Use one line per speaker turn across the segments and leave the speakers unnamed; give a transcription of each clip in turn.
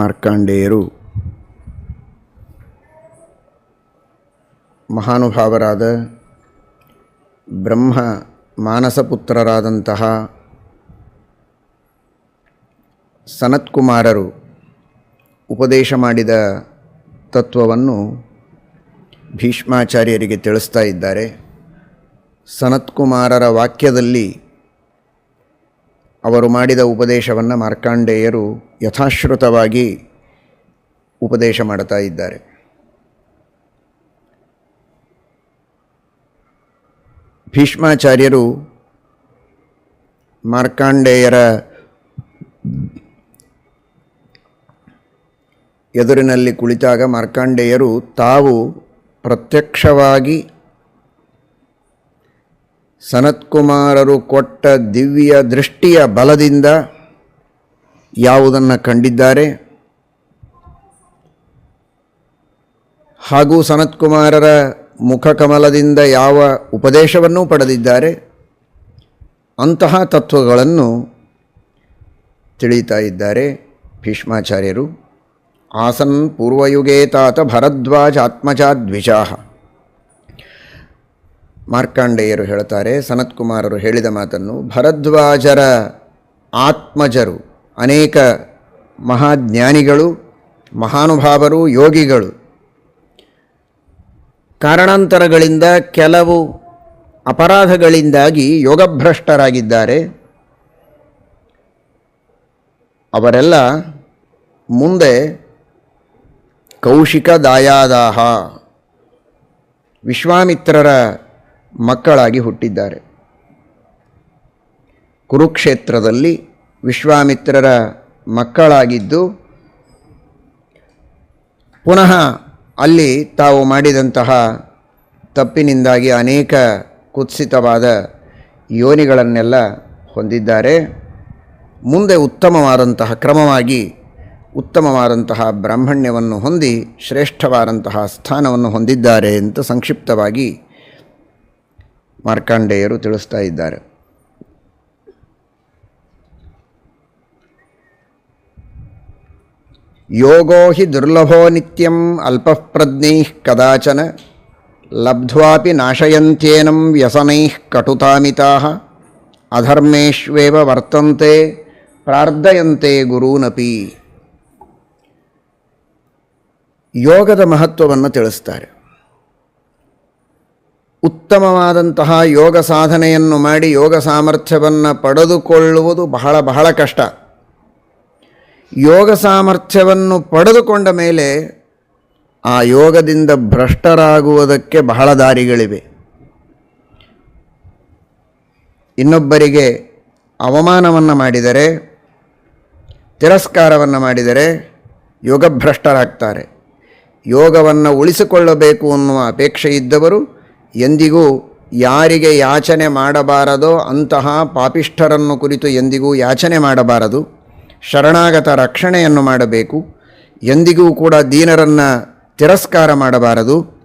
ಮಾರ್ಕಾಂಡೇಯರು. ಮಹಾನುಭಾವರಾದ ಬ್ರಹ್ಮ ಮಾನಸಪುತ್ರರಾದಂತಹ ಸನತ್ಕುಮಾರರು ಉಪದೇಶ ಮಾಡಿದ ತತ್ವವನ್ನು ಭೀಷ್ಮಾಚಾರ್ಯರಿಗೆ ತಿಳಿಸ್ತಾ ಇದ್ದಾರೆ. ಸನತ್ಕುಮಾರರ ವಾಕ್ಯದಲ್ಲಿ ಅವರು ಮಾಡಿದ ಉಪದೇಶವನ್ನು ಮಾರ್ಕಾಂಡೇಯರು ಯಥಾಶ್ರುತವಾಗಿ ಉಪದೇಶ ಮಾಡ್ತಾ ಇದ್ದಾರೆ. ಭೀಷ್ಮಾಚಾರ್ಯರು ಮಾರ್ಕಾಂಡೇಯರ ಎದುರಿನಲ್ಲಿ ಕುಳಿತಾಗ ಮಾರ್ಕಾಂಡೇಯರು ತಾವು ಪ್ರತ್ಯಕ್ಷವಾಗಿ ಸನತ್ಕುಮಾರರು ಕೊಟ್ಟ ದಿವ್ಯ ದೃಷ್ಟಿಯ ಬಲದಿಂದ ಯಾವುದನ್ನು ಕಂಡಿದ್ದಾರೆ? ಹಾಗೂ ಸನತ್ಕುಮಾರರ ಮುಖಕಮಲದಿಂದ ಯಾವ ಉಪದೇಶವನ್ನೂ ಪಡೆದಿದ್ದಾರೆ? ಅಂತಹ ತತ್ವಗಳನ್ನು ತಿಳಿತಾ ಇದ್ದಾರೆ ಭೀಷ್ಮಾಚಾರ್ಯರು. ಆಸನ್ ಪೂರ್ವಯುಗೇ ತಾತ ಭರದ್ವಾಜ ಆತ್ಮಜಾದ್ವಿಷಾಹ ಮಾರ್ಕಾಂಡೇಯರು ಹೇಳ್ತಾರೆ, ಸನತ್ಕುಮಾರರು ಹೇಳಿದ ಮಾತನ್ನು, ಭರದ್ವಾಜರ ಆತ್ಮಜರು, ಅನೇಕ ಮಹಾಜ್ಞಾನಿಗಳು, ಮಹಾನುಭಾವರು, ಯೋಗಿಗಳು. ಕಾರಣಾಂತರಗಳಿಂದ ಕೆಲವು ಅಪರಾಧಗಳಿಂದಾಗಿ ಯೋಗಭ್ರಷ್ಟರಾಗಿದ್ದಾರೆ. ಅವರೆಲ್ಲ ಮುಂದೆ ಕೌಶಿಕ ದಾಯಾದಾಹ ವಿಶ್ವಾಮಿತ್ರರ ಮಕ್ಕಳಾಗಿ ಹುಟ್ಟಿದ್ದಾರೆ. ಕುರುಕ್ಷೇತ್ರದಲ್ಲಿ ವಿಶ್ವಾಮಿತ್ರರ ಮಕ್ಕಳಾಗಿದ್ದು, ಪುನಃ ಅಲ್ಲಿ ತಾವು ಮಾಡಿದಂತಹ ತಪ್ಪಿನಿಂದಾಗಿ ಅನೇಕ ಕುತ್ಸಿತವಾದ ಯೋನಿಗಳನ್ನೆಲ್ಲ ಹೊಂದಿದ್ದಾರೆ. ಮುಂದೆ ಉತ್ತಮವಾದಂತಹ, ಕ್ರಮವಾಗಿ ಉತ್ತಮವಾದಂತಹ ಬ್ರಾಹ್ಮಣ್ಯವನ್ನು ಹೊಂದಿ ಶ್ರೇಷ್ಠವಾದಂತಹ ಸ್ಥಾನವನ್ನು ಹೊಂದಿದ್ದಾರೆ ಅಂತ ಸಂಕ್ಷಿಪ್ತವಾಗಿ ಮಾರ್ಕಾಂಡೇಯರು ತಿಳಿಸ್ತಾ ಇದ್ದಾರೆ ಯೋಗೋ ಹಿ ದುರ್ಲಭೋ ನಿತ್ಯಂ ಅಲ್ಪಪ್ರಜ್ಞೈ ಕದಾಚನ ಲಬ್ಧ್ವಾಪಿ ನಾಶಯಂತ್ಯೇನಂ ವ್ಯಸನೈ ಕಟುತಾಮಿತಾ ಅಧರ್ಮೇಷ್ವೇವ ವರ್ತಂತೆ ಪ್ರಾರ್ಥಯಂತೆ ಗುರೂನಪಿ ಯೋಗದ ಮಹತ್ವವನ್ನು ತಿಳಿಸ್ತಾರೆ ಉತ್ತಮವಾದಂತಹ ಯೋಗ ಸಾಧನೆಯನ್ನು ಮಾಡಿ ಯೋಗ ಸಾಮರ್ಥ್ಯವನ್ನು ಪಡೆದುಕೊಳ್ಳುವುದು ಬಹಳ ಬಹಳ ಕಷ್ಟ. ಯೋಗ ಸಾಮರ್ಥ್ಯವನ್ನು ಪಡೆದುಕೊಂಡ ಮೇಲೆ ಆ ಯೋಗದಿಂದ ಭ್ರಷ್ಟರಾಗುವುದಕ್ಕೆ ಬಹಳ ದಾರಿಗಳಿವೆ. ಇನ್ನೊಬ್ಬರಿಗೆ ಅವಮಾನವನ್ನು ಮಾಡಿದರೆ, ತಿರಸ್ಕಾರವನ್ನು ಮಾಡಿದರೆ ಯೋಗಭ್ರಷ್ಟರಾಗ್ತಾರೆ. ಯೋಗವನ್ನು ಉಳಿಸಿಕೊಳ್ಳಬೇಕು ಅನ್ನುವ ಅಪೇಕ್ಷೆ ಇದ್ದವರು ಎಂದಿಗೂ ಯಾರಿಗೆ ಯಾಚನೆ ಮಾಡಬಾರದೋ ಅಂತಹ ಪಾಪಿಷ್ಠರನ್ನು ಕುರಿತು ಎಂದಿಗೂ ಯಾಚನೆ ಮಾಡಬಾರದು. ಶರಣಾಗತ ರಕ್ಷಣೆಯನ್ನು ಮಾಡಬೇಕು. ಎಂದಿಗೂ ಕೂಡ ದೀನರನ್ನು ತಿರಸ್ಕಾರ ಮಾಡಬಾರದು.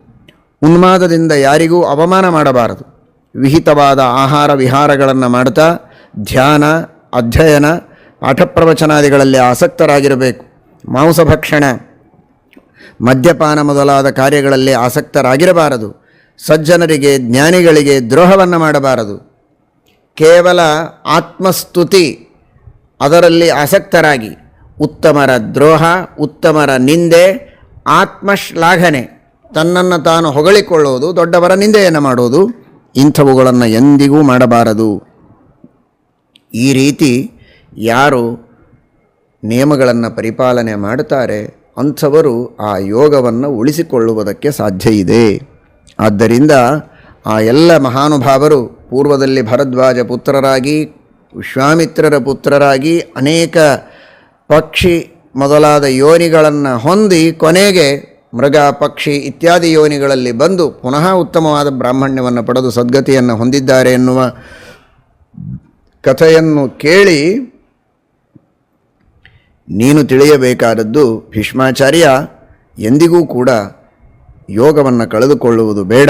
ಉನ್ಮಾದದಿಂದ ಯಾರಿಗೂ ಅವಮಾನ ಮಾಡಬಾರದು. ವಿಹಿತವಾದ ಆಹಾರ ವಿಹಾರಗಳನ್ನು ಮಾಡ್ತಾ ಧ್ಯಾನ, ಅಧ್ಯಯನ, ಪಾಠಪ್ರವಚನಾದಿಗಳಲ್ಲಿ ಆಸಕ್ತರಾಗಿರಬೇಕು. ಮಾಂಸಭಕ್ಷಣ, ಮದ್ಯಪಾನ ಮೊದಲಾದ ಕಾರ್ಯಗಳಲ್ಲಿ ಆಸಕ್ತರಾಗಿರಬಾರದು. ಸಜ್ಜನರಿಗೆ, ಜ್ಞಾನಿಗಳಿಗೆ ದ್ರೋಹವನ್ನು ಮಾಡಬಾರದು. ಕೇವಲ ಆತ್ಮಸ್ತುತಿ, ಅದರಲ್ಲಿ ಆಸಕ್ತರಾಗಿ. ಉತ್ತಮರ ದ್ರೋಹ, ಉತ್ತಮರ ನಿಂದೆ, ಆತ್ಮಶ್ಲಾಘನೆ, ತನ್ನನ್ನು ತಾನು ಹೊಗಳಿಕೊಳ್ಳುವುದು, ದೊಡ್ಡವರ ನಿಂದೆಯನ್ನು ಮಾಡುವುದು, ಇಂಥವುಗಳನ್ನು ಎಂದಿಗೂ ಮಾಡಬಾರದು. ಈ ರೀತಿ ಯಾರು ನಿಯಮಗಳನ್ನು ಪರಿಪಾಲನೆ ಮಾಡುತ್ತಾರೆ, ಅಂಥವರು ಆ ಯೋಗವನ್ನು ಉಳಿಸಿಕೊಳ್ಳುವುದಕ್ಕೆ ಸಾಧ್ಯ ಇದೆ. ಆದ್ದರಿಂದ ಆ ಎಲ್ಲ ಮಹಾನುಭಾವರು ಪೂರ್ವದಲ್ಲಿ ಭರದ್ವಾಜ ಪುತ್ರರಾಗಿ, ವಿಶ್ವಾಮಿತ್ರರ ಪುತ್ರರಾಗಿ ಅನೇಕ ಪಕ್ಷಿ ಮೊದಲಾದ ಯೋನಿಗಳನ್ನು ಹೊಂದಿ ಕೊನೆಗೆ ಮೃಗ, ಪಕ್ಷಿ ಇತ್ಯಾದಿ ಯೋನಿಗಳಲ್ಲಿ ಬಂದು ಪುನಃ ಉತ್ತಮವಾದ ಬ್ರಾಹ್ಮಣ್ಯವನ್ನು ಪಡೆದು ಸದ್ಗತಿಯನ್ನು ಹೊಂದಿದ್ದಾರೆ ಎನ್ನುವ ಕಥೆಯನ್ನು ಕೇಳಿ ನೀನು ತಿಳಿಯಬೇಕಾದದ್ದು ಭೀಷ್ಮಾಚಾರ್ಯ ಎಂದಿಗೂ ಕೂಡ ಯೋಗವನ್ನು ಕಳೆದುಕೊಳ್ಳುವುದು ಬೇಡ,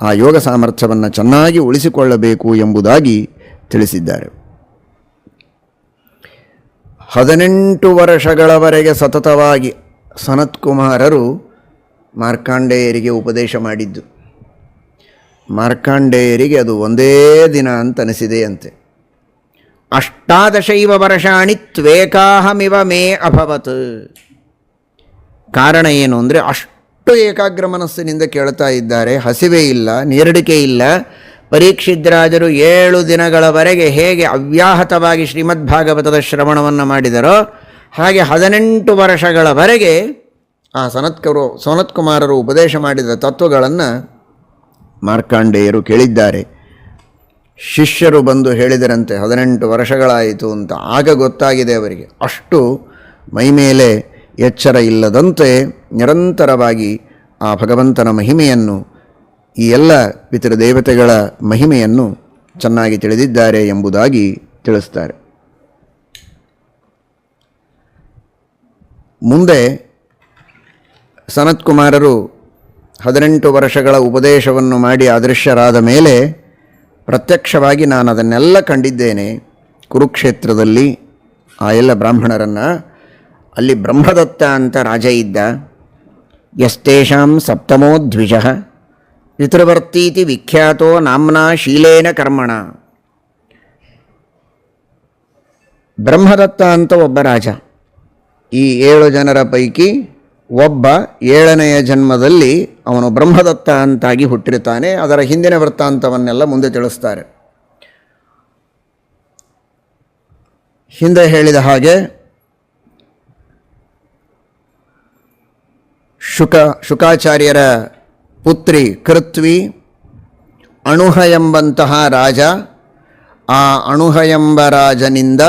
ಆ ಯೋಗ ಸಾಮರ್ಥ್ಯವನ್ನು ಚೆನ್ನಾಗಿ ಉಳಿಸಿಕೊಳ್ಳಬೇಕು ಎಂಬುದಾಗಿ ತಿಳಿಸಿದ್ದಾರೆ. ಹದಿನೆಂಟು ವರ್ಷಗಳವರೆಗೆ ಸತತವಾಗಿ ಸನತ್ಕುಮಾರರು ಮಾರ್ಕಾಂಡೇಯರಿಗೆ ಉಪದೇಶ ಮಾಡಿದ್ದು. ಮಾರ್ಕಾಂಡೇಯರಿಗೆ ಅದು ಒಂದೇ ದಿನ ಅಂತನಿಸಿದೆಯಂತೆ ಅಷ್ಟಾದಶೈವ ವರ್ಷಾಣಿ ತ್ವೇಕಾಹಮಿವ ಮೇ ಅಭವತ್. ಕಾರಣ ಏನು ಅಂದರೆ ಅಷ್ಟು ಏಕಾಗ್ರ ಮನಸ್ಸಿನಿಂದ ಕೇಳ್ತಾ ಇದ್ದಾರೆ. ಹಸಿವೆ ಇಲ್ಲ, ನೀರಡಿಕೆ ಇಲ್ಲ. ಪರೀಕ್ಷಿದ್ರಾಜರು ಏಳು ದಿನಗಳವರೆಗೆ ಹೇಗೆ ಅವ್ಯಾಹತವಾಗಿ ಶ್ರೀಮದ್ ಭಾಗವತದ ಶ್ರವಣವನ್ನು ಮಾಡಿದರೋ, ಹಾಗೆ ಹದಿನೆಂಟು ವರ್ಷಗಳವರೆಗೆ ಆ ಸನತ್ಕರು, ಸನತ್ಕುಮಾರರು ಉಪದೇಶ ಮಾಡಿದ ತತ್ವಗಳನ್ನು ಮಾರ್ಕಾಂಡೇಯರು ಕೇಳಿದ್ದಾರೆ. ಶಿಷ್ಯರು ಬಂದು ಹೇಳಿದರಂತೆ, ಹದಿನೆಂಟು ವರ್ಷಗಳಾಯಿತು ಅಂತ. ಆಗ ಗೊತ್ತಾಗಿದೆ ಅವರಿಗೆ. ಅಷ್ಟು ಮೈಮೇಲೆ ಎಚ್ಚರ ಇಲ್ಲದಂತೆ ನಿರಂತರವಾಗಿ ಆ ಭಗವಂತನ ಮಹಿಮೆಯನ್ನು, ಈ ಎಲ್ಲ ಪಿತೃದೇವತೆಗಳ ಮಹಿಮೆಯನ್ನು ಚೆನ್ನಾಗಿ ತಿಳಿದಿದ್ದಾರೆ ಎಂಬುದಾಗಿ ತಿಳಿಸ್ತಾರೆ. ಮುಂದೆ ಸನತ್ಕುಮಾರರು ಹದಿನೆಂಟು ವರ್ಷಗಳ ಉಪದೇಶವನ್ನು ಮಾಡಿ ಅದೃಶ್ಯರಾದ ಮೇಲೆ ಪ್ರತ್ಯಕ್ಷವಾಗಿ ನಾನು ಅದನ್ನೆಲ್ಲ ಕಂಡಿದ್ದೇನೆ. ಕುರುಕ್ಷೇತ್ರದಲ್ಲಿ ಆ ಎಲ್ಲ ಬ್ರಾಹ್ಮಣರನ್ನು ಅಲ್ಲಿ ಬ್ರಹ್ಮದತ್ತ ಅಂತ ರಾಜ ಇದ್ದ. ಯಸ್ತೇಷಾಂ ಸಪ್ತಮೋ ದ್ವಿಜ ಪಿತೃವರ್ತೀತಿ ವಿಖ್ಯಾತೋ ನಾಮ್ನಾ ಶೀಲೇನ ಕರ್ಮಣ. ಬ್ರಹ್ಮದತ್ತ ಅಂತ ಒಬ್ಬ ರಾಜ. ಈ ಏಳು ಜನರ ಪೈಕಿ ಒಬ್ಬ ಏಳನೆಯ ಜನ್ಮದಲ್ಲಿ ಅವನು ಬ್ರಹ್ಮದತ್ತ ಅಂತಾಗಿ ಹುಟ್ಟಿರ್ತಾನೆ ಅದರ ಹಿಂದಿನ ವೃತ್ತಾಂತವನ್ನೆಲ್ಲ ಮುಂದೆ ತಿಳಿಸ್ತಾರೆ. ಹಿಂದೆ ಹೇಳಿದ ಹಾಗೆ ಶುಕ, ಶುಕಾಚಾರ್ಯರ ಪುತ್ರಿ ಕೃತ್ವಿ ಅಣುಹ ಎಂಬಂತಹ ರಾಜ, ಆ ಅಣುಹ ಎಂಬ ರಾಜನಿಂದ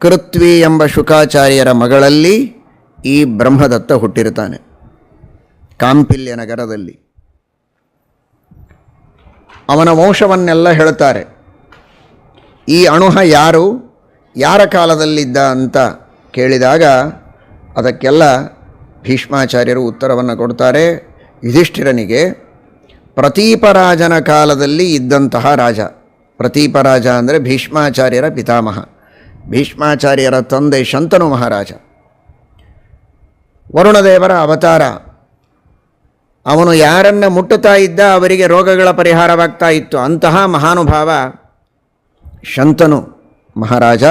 ಕೃತ್ವಿ ಎಂಬ ಶುಕಾಚಾರ್ಯರ ಮಗಳಲ್ಲಿ ಈ ಬ್ರಹ್ಮದತ್ತ ಹುಟ್ಟಿರ್ತಾನೆ ಕಾಂಪಿಲ್ಯ ನಗರದಲ್ಲಿ. ಅವನ ವಂಶವನ್ನೆಲ್ಲ ಹೇಳ್ತಾರೆ, ಈ ಅಣುಹ ಯಾರು, ಯಾರ ಕಾಲದಲ್ಲಿದ್ದ ಅಂತ ಕೇಳಿದಾಗ ಅದಕ್ಕೆಲ್ಲ ಭೀಷ್ಮಾಚಾರ್ಯರು ಉತ್ತರವನ್ನು ಕೊಡ್ತಾರೆ, ಯುಧಿಷ್ಠಿರನಿಗೆ ಪ್ರತೀಪರಾಜನ ಕಾಲದಲ್ಲಿ ಇದ್ದಂತಹ ರಾಜ. ಪ್ರತೀಪರಾಜ ಅಂದರೆ ಭೀಷ್ಮಾಚಾರ್ಯರ ಪಿತಾಮಹ, ಭೀಷ್ಮಾಚಾರ್ಯರ ತಂದೆ ಶಂತನು ಮಹಾರಾಜ. ವರುಣದೇವರ ಅವತಾರ, ಅವನು ಯಾರನ್ನು ಮುಟ್ಟುತ್ತಾ ಇದ್ದ ಅವರಿಗೆ ರೋಗಗಳ ಪರಿಹಾರವಾಗ್ತಾ ಇತ್ತು. ಅಂತಹ ಮಹಾನುಭಾವ ಶಂತನು ಮಹಾರಾಜ.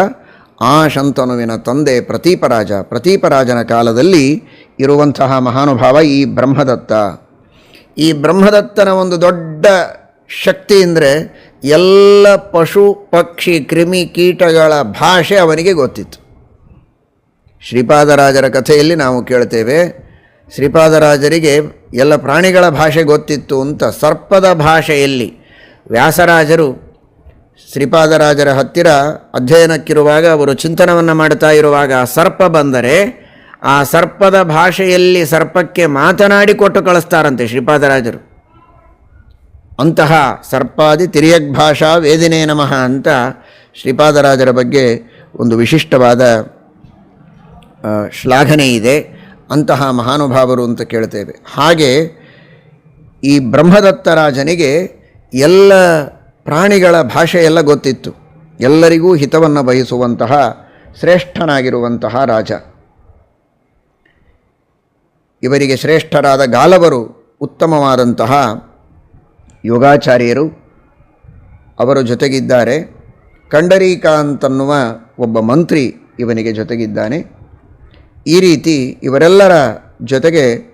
ಆ ಶಂತನುವಿನ ತಂದೆ ಪ್ರತೀಪರಾಜ. ಪ್ರತೀಪರಾಜನ ಕಾಲದಲ್ಲಿ ಇರುವಂತಹ ಮಹಾನುಭಾವ ಈ ಬ್ರಹ್ಮದತ್ತ. ಈ ಬ್ರಹ್ಮದತ್ತನ ಒಂದು ದೊಡ್ಡ ಶಕ್ತಿ ಅಂದರೆ ಎಲ್ಲ ಪಶು, ಪಕ್ಷಿ, ಕ್ರಿಮಿ ಕೀಟಗಳ ಭಾಷೆ ಅವನಿಗೆ ಗೊತ್ತಿತ್ತು. ಶ್ರೀಪಾದರಾಜರ ಕಥೆಯಲ್ಲಿ ನಾವು ಕೇಳ್ತೇವೆ, ಶ್ರೀಪಾದರಾಜರಿಗೆ ಎಲ್ಲ ಪ್ರಾಣಿಗಳ ಭಾಷೆ ಗೊತ್ತಿತ್ತು ಅಂತ ಸರ್ಪದ ಭಾಷೆಯಲ್ಲಿ ವ್ಯಾಸರಾಜರು ಶ್ರೀಪಾದರಾಜರ ಹತ್ತಿರ ಅಧ್ಯಯನಕ್ಕಿರುವಾಗ ಅವರು ಚಿಂತನವನ್ನು ಮಾಡ್ತಾ ಇರುವಾಗ ಸರ್ಪ ಬಂದರೆ ಆ ಸರ್ಪದ ಭಾಷೆಯಲ್ಲಿ ಸರ್ಪಕ್ಕೆ ಮಾತನಾಡಿ ಕೊಟ್ಟು ಕಳಿಸ್ತಾರಂತೆ ಶ್ರೀಪಾದರಾಜರು. ಅಂತಹ ಸರ್ಪಾದಿ ತಿರಿಯಗ್ ಭಾಷಾ ವೇದಿನೇ ನಮಃ ಅಂತ ಶ್ರೀಪಾದರಾಜರ ಬಗ್ಗೆ ಒಂದು ವಿಶಿಷ್ಟವಾದ ಶ್ಲಾಘನೆ ಇದೆ. ಅಂತಹ ಮಹಾನುಭಾವರು ಅಂತ ಕೇಳ್ತೇವೆ. ಹಾಗೆ ಈ ಬ್ರಹ್ಮದತ್ತ ರಾಜನಿಗೆ ಎಲ್ಲ ಪ್ರಾಣಿಗಳ ಭಾಷೆಯೆಲ್ಲ ಗೊತ್ತಿತ್ತು. ಎಲ್ಲರಿಗೂ ಹಿತವನ್ನು ಬಯಸುವಂತಹ ಶ್ರೇಷ್ಠನಾಗಿರುವಂತಹ ರಾಜ. ಇವರಿಗೆ ಶ್ರೇಷ್ಠರಾದ ಗಾಲವರು ಉತ್ತಮವಾದಂತಹ ಯೋಗಾಚಾರ್ಯರು. ಅವರು ಜೊತೆಗಿದ್ದಾರೆ. ಕಂಡರೀಕ ಅಂತನ್ನುವ ಒಬ್ಬ ಮಂತ್ರಿ ಇವನಿಗೆ ಜೊತೆಗಿದ್ದಾನೆ. ಈ ರೀತಿ ಇವರೆಲ್ಲರ ಜೊತೆಗೆ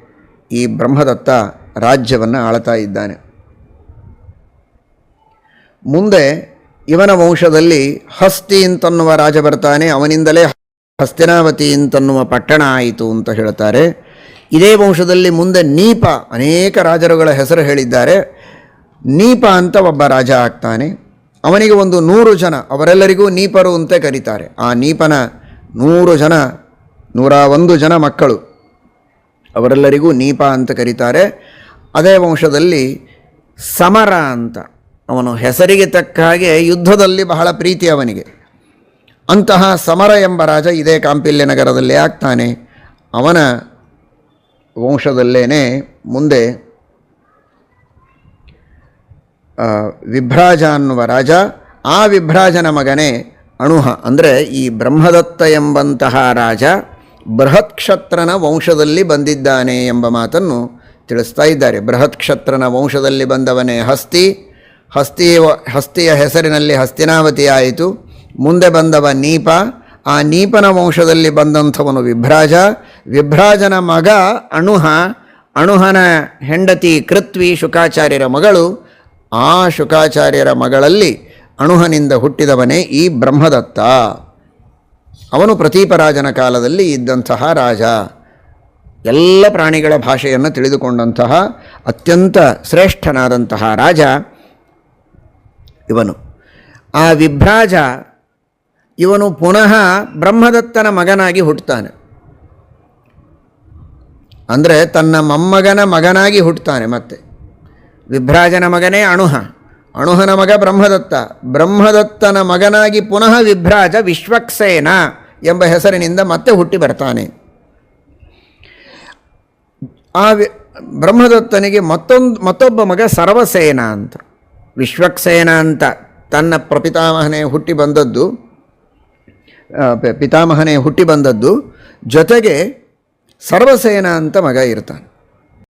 ಈ ಬ್ರಹ್ಮದತ್ತ ರಾಜ್ಯವನ್ನು ಆಳ್ತಾ ಇದ್ದಾನೆ. ಮುಂದೆ ಇವನ ವಂಶದಲ್ಲಿ ಹಸ್ತಿ ಅಂತನ್ನುವ ರಾಜ ಬರ್ತಾನೆ. ಅವನಿಂದಲೇ ಹಸ್ತಿನಾವತಿ ಅಂತನ್ನುವ ಪಟ್ಟಣ ಆಯಿತು ಅಂತ ಹೇಳ್ತಾರೆ. ಇದೇ ವಂಶದಲ್ಲಿ ಮುಂದೆ ನೀಪ ಅನೇಕ ರಾಜರುಗಳ ಹೆಸರು ಹೇಳಿದ್ದಾರೆ. ನೀಪ ಅಂತ ಒಬ್ಬ ರಾಜ ಆಗ್ತಾನೆ. ಅವನಿಗೆ ಒಂದು ನೂರು ಜನ, ಅವರೆಲ್ಲರಿಗೂ ನೀಪರು ಅಂತ ಕರೀತಾರೆ. ಆ ನೀಪನ ನೂರು ಜನ, ನೂರ ಒಂದು ಜನ ಮಕ್ಕಳು, ಅವರೆಲ್ಲರಿಗೂ ನೀಪ ಅಂತ ಕರೀತಾರೆ. ಅದೇ ವಂಶದಲ್ಲಿ ಸಮರ ಅಂತ, ಅವನು ಹೆಸರಿಗೆ ತಕ್ಕ ಹಾಗೆ ಯುದ್ಧದಲ್ಲಿ ಬಹಳ ಪ್ರೀತಿ ಅವನಿಗೆ. ಅಂತಹ ಸಮರ ಎಂಬ ರಾಜ ಇದೇ ಕಾಂಪಿಲ್ಯ ನಗರದಲ್ಲಿ ಆಗ್ತಾನೆ. ಅವನ ವಂಶದಲ್ಲೇನೆ ಮುಂದೆ ವಿಭ್ರಾಜ ಅನ್ನುವ ರಾಜ, ಆ ವಿಭ್ರಾಜನ ಮಗನೇ ಅಣುಹ. ಅಂದರೆ ಈ ಬ್ರಹ್ಮದತ್ತ ಎಂಬಂತಹ ರಾಜ ಬೃಹತ್ಕ್ಷತ್ರನ ವಂಶದಲ್ಲಿ ಬಂದಿದ್ದಾನೆ ಎಂಬ ಮಾತನ್ನು ತಿಳಿಸ್ತಾ ಇದ್ದಾರೆ. ಬೃಹತ್ಕ್ಷತ್ರನ ವಂಶದಲ್ಲಿ ಬಂದವನೇ ಹಸ್ತಿ. ಹಸ್ತಿ ಹಸ್ತಿಯ ಹೆಸರಿನಲ್ಲಿ ಹಸ್ತಿನಾವತಿ ಆಯಿತು. ಮುಂದೆ ಬಂದವ ನೀಪ. ಆ ನೀಪನ ವಂಶದಲ್ಲಿ ಬಂದಂಥವನು ವಿಭ್ರಾಜ. ವಿಭ್ರಾಜನ ಮಗ ಅಣುಹ, ಅಣುಹನ ಹೆಂಡತಿ ಕೃತ್ವಿ ಶುಕಾಚಾರ್ಯರ ಮಗಳು, ಆ ಶುಕಾಚಾರ್ಯರ ಮಗಳಲ್ಲಿ ಅಣುಹನಿಂದ ಹುಟ್ಟಿದವನೇ ಈ ಬ್ರಹ್ಮದತ್ತ. ಅವನು ಪ್ರತೀಪರಾಜನ ಕಾಲದಲ್ಲಿ ಇದ್ದಂತಹ ರಾಜ. ಎಲ್ಲ ಪ್ರಾಣಿಗಳ ಭಾಷೆಯನ್ನು ತಿಳಿದುಕೊಂಡಂತಹ ಅತ್ಯಂತ ಶ್ರೇಷ್ಠನಾದಂತಹ ರಾಜ ಇವನು. ಆ ವಿಭ್ರಾಜ ಇವನು ಪುನಃ ಬ್ರಹ್ಮದತ್ತನ ಮಗನಾಗಿ ಹುಟ್ಟುತ್ತಾನೆ. ಅಂದರೆ ತನ್ನ ಮೊಮ್ಮಗನ ಮಗನಾಗಿ ಹುಟ್ಟುತ್ತಾನೆ ಮತ್ತೆ. ವಿಭ್ರಾಜನ ಮಗನೇ ಅಣುಹ. ಅಣುಹನ ಮಗ ಬ್ರಹ್ಮದತ್ತ. ಬ್ರಹ್ಮದತ್ತನ ಮಗನಾಗಿ ಪುನಃ ವಿಭ್ರಾಜ ವಿಶ್ವಕ್ಸೇನ ಎಂಬ ಹೆಸರಿನಿಂದ ಮತ್ತೆ ಹುಟ್ಟಿ ಬರ್ತಾನೆ. ಆ ಬ್ರಹ್ಮದತ್ತನಿಗೆ ಮತ್ತೊಂದು, ಮತ್ತೊಬ್ಬ ಮಗ ಸರ್ವಸೇನ ಅಂತ. ವಿಶ್ವಕ್ಸೇನ ಅಂತ ತನ್ನ ಪ್ರಪಿತಾಮಹನೇ ಹುಟ್ಟಿ ಬಂದದ್ದು ಪಿತಾಮಹನೇ ಹುಟ್ಟಿ ಬಂದದ್ದು ಜೊತೆಗೆ ಸರ್ವಸೇನ ಅಂತ ಮಗ ಇರ್ತಾನೆ.